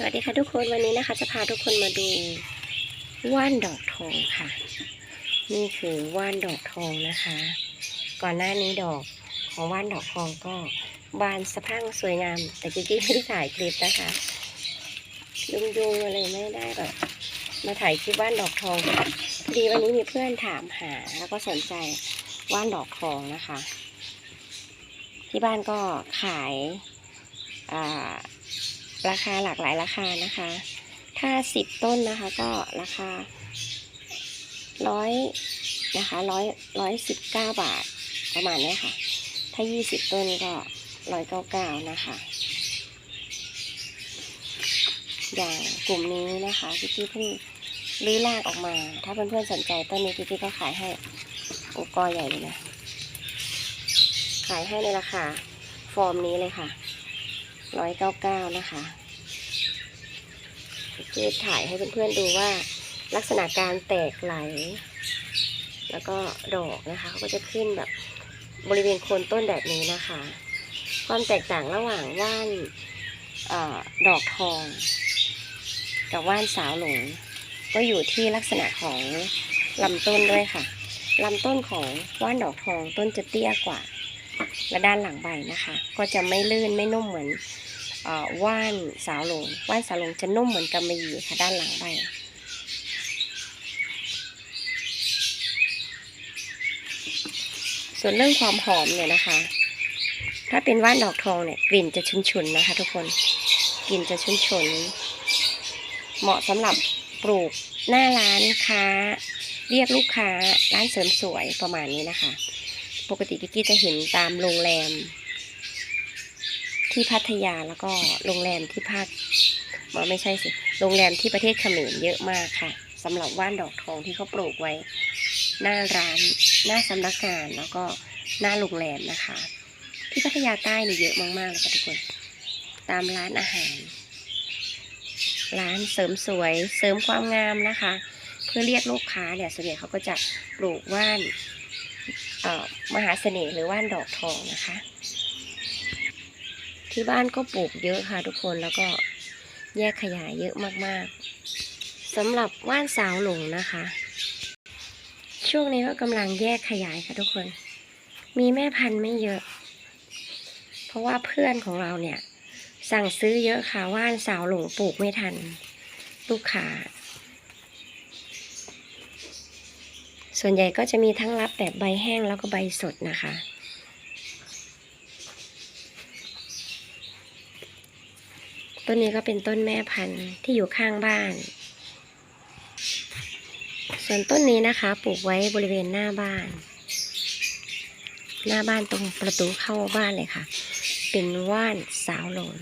สวัสดีค่ะทุกคนวันนี้นะคะ จะพาทุกคนมาดูว่านดอกทองค่ะ นี่คือว่านดอกทองนะคะ ก่อนหน้านี้ดอกของว่านดอกทองก็บานสะพรั่งสวยงาม แต่กิ๊กไม่ได้ถ่ายคลิปนะคะยุงยุงๆอะไรไม่ได้แบบมาถ่ายคลิปว่านดอกทองพอดีวันนี้มีเพื่อนถามหา แล้วก็สนใจว่านดอกทองนะคะ ที่บ้านก็ขายอ่า ราคาหลากหลายราคานะคะ ถ้าสิบต้นนะคะก็ราคาร้อยนะคะร้อยร้อยสิบเก้าบาทประมาณนี้ค่ะ ถ้ายี่สิบต้นก็ร้อยเก้าเก้านะคะ อย่างกลุ่มนี้นะคะพี่กี้เพิ่งรื้อรากออกมา ถ้าเพื่อนๆสนใจต้นนี้พี่กี้ก็ขายให้โอ้กอใหญ่เลยนะ ขายให้ในราคาฟอร์มนี้เลยค่ะ ร้อยเก้าเก้านะคะจะถ่ายให้เพื่อนๆดูว่าลักษณะการแตกไหล แล้วก็ดอกนะคะเขาก็จะขึ้นแบบบริเวณโคนต้นแบบนี้นะคะ ความแตกต่างระหว่างว่านออดอกทอง กับว่านสาวหลง ก็อยู่ที่ลักษณะของลำต้นด้วยค่ะลำต้นของว่านดอกทองต้นจะเตี้ยกว่า และด้านหลังใบนะคะ ก็จะไม่ลื่นไม่นุ่มเหมือนอว่านสาวลงว่านสาวลงจะนุ่มเหมือนกำมะหยี่ค่ะด้านหลังใบส่วนเรื่องความหอมเนี่ยนะคะ ถ้าเป็นว่านดอกทองเนี่ยกลิ่นจะชุนๆนะคะ ทุกคนกลิ่นจะชุนๆเหมาะสำหรับปลูกหน้าร้านค้า เรียกลูกค้าร้านเสริมสวยประมาณนี้นะคะ ปกติกิกกี้จะเห็นตามโรงแรม ที่พัทยาแล้วก็โรงแรมที่ภาคอ๋อไม่ใช่สิ โรงแรมที่ประเทศเขมรเยอะมากค่ะสำหรับว่านดอกทองที่เขาปลูกไว้ หน้าร้าน หน้าสำนักงานแล้วก็หน้าโรงแรมนะคะ ที่พัทยาใต้นี่เยอะมากๆเลยค่ะทุกคน ตามร้านอาหาร ร้านเสริมสวยเสริมความงามนะคะ เพื่อเรียกลูกค้าเนี่ยส่วนใหญ่เขาก็จะปลูกว่าน มหาเสน่ห์หรือว่านดอกทองนะคะ ที่บ้านก็ปลูกเยอะค่ะทุกคนแล้วก็แยกขยายเยอะมากๆสำหรับว่านสาวหลงนะคะ ช่วงนี้ก็กำลังแยกขยายค่ะทุกคน มีแม่พันธุ์ไม่เยอะ เพราะว่าเพื่อนของเราเนี่ย สั่งซื้อเยอะค่ะว่านสาวหลงปลูกไม่ทัน ลูกค้า ส่วนใหญ่ก็จะมีทั้งรับแบบใบแห้งแล้วก็ใบสดนะคะ ต้นนี้ก็เป็นต้นแม่พันธุ์ที่อยู่ข้างบ้าน ส่วนต้นนี้นะคะ ปลูกไว้บริเวณหน้าบ้าน หน้าบ้านตรงประตูเข้าบ้านเลยค่ะ เป็นว่านสาวหลง